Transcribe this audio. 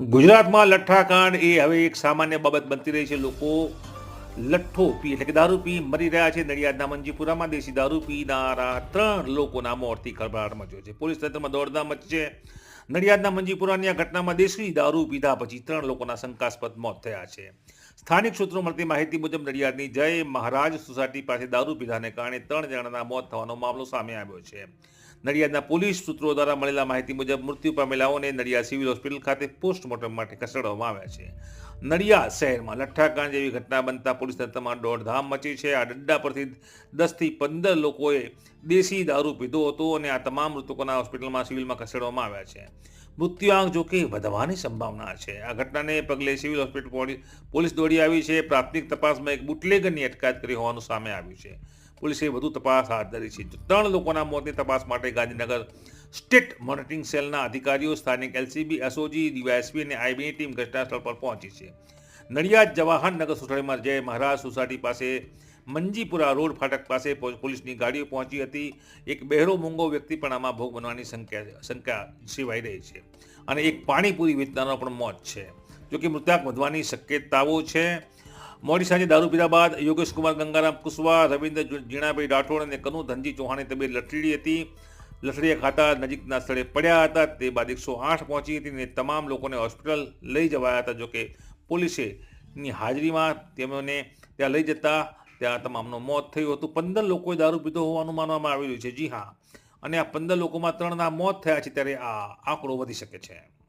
ગુજરાતમાં લઠ્ઠાકાંડ એ હવે એક સામાન્ય બાબત બનતી રહી છે. લોકો લઠ્ઠો પી એટલે કે દારૂ પી મરી રહ્યા છે. નડિયાદના મંજીપુરામાં દેશી દારૂ પીનારા ત્રણ લોકોના મોતથી ખળભળાટ મચ્યો છે. પોલીસ તંત્રમાં દોડધામ છે. નડિયાદના મંજીપુરાની આ ઘટનામાં દેશી દારૂ પીધા પછી ત્રણ લોકોના શંકાસ્પદ મોત થયા છે. સ્થાનિક સૂત્રો મળતી માહિતી મુજબ નડિયાદની જય મહારાજ સોસાયટી પાસે દારૂ પીધાને કારણે ત્રણ જણાના મોત થવાનો મામલો સામે આવ્યો છે. નડિયાદના પોલીસ સૂત્રો દ્વારા મળેલા માહિતી મુજબ મૃત્યુ પામેલાઓને નડિયાદ સિવિલ હોસ્પિટલ ખાતે પોસ્ટમોર્ટમ માટે ખસેડવામાં આવ્યા છે. નડિયાદ શહેરમાં લઠ્ઠાકાંડ જેવી ઘટના બનતા પોલીસ તંત્રમાં દોડધામ મચી છે. આ ડંડા પરથી દસથી પંદર લોકોએ દેશી દારૂ પીધો હતો અને આ તમામ મૃતકોના હોસ્પિટલમાં સિવિલમાં ખસેડવામાં આવ્યા છે. મૃત્યુઆંક જોકે વધવાની સંભાવના છે. આ ઘટનાને પગલે સિવિલ હોસ્પિટલ પોલી- પોલીસ દોડી આવી છે. પ્રાથમિક તપાસમાં એક બુટલેગરની અટકાયત કરી હોવાનું સામે આવ્યું છે. પોલીસે વધુ તપાસ હાથ ધરી છે. ત્રણ લોકોના મોતની તપાસ માટે ગાંધીનગર સ્ટેટ મોનિટરિંગ સેલના અધિકારીઓ, સ્થાનિક એલસીબી, એસઓજી, ડીવાયએસપી અને આઈબીની ટીમ ઘટનાસ્થળ પર પહોંચી છે. નડિયાદ જવાહરનગર સોસાયટીમાં જય મહારાજ સોસાયટી પાસે મંજીપુરા રોડ ફાટક પાસે પોલીસની ગાડીઓ પહોંચી હતી. એક બહેરો મૂંગો વ્યક્તિ પણ આમાં ભોગ બનવાની સંખ્યા શંકા સેવાઈ રહી છે. અને એક પાણીપુરી વેચનારનો પણ મોત છે. જોકે મૃતક વધવાની શક્યતાઓ છે. મોડી સાંજે દારૂ પીધા બાદ યોગેશ કુમાર ગંગારામ કુશવા રવિન્દ્ર જીણાભાઈ રાઠોડ અને કનુ ધનજી ચૌહાણની તબિયત લથડી હતી. લથડિયા ખાતા નજીકના સ્થળે પડ્યા હતા. તે બાદ એકસો આઠ પહોંચી હતી અને તમામ લોકોને હોસ્પિટલ લઈ જવાયા હતા, જોકે પોલીસે ની હાજરીમાં તેમને ત્યાં લઈ જતા ત્યાં તમામનું મોત થયું હતું. પંદર લોકોએ દારૂ પીધો હોવાનું માનવામાં આવી રહ્યું છે. જી હા. અને આ પંદર લોકોમાં ત્રણના મોત થયા છે, ત્યારે આ આંકડો વધી શકે છે.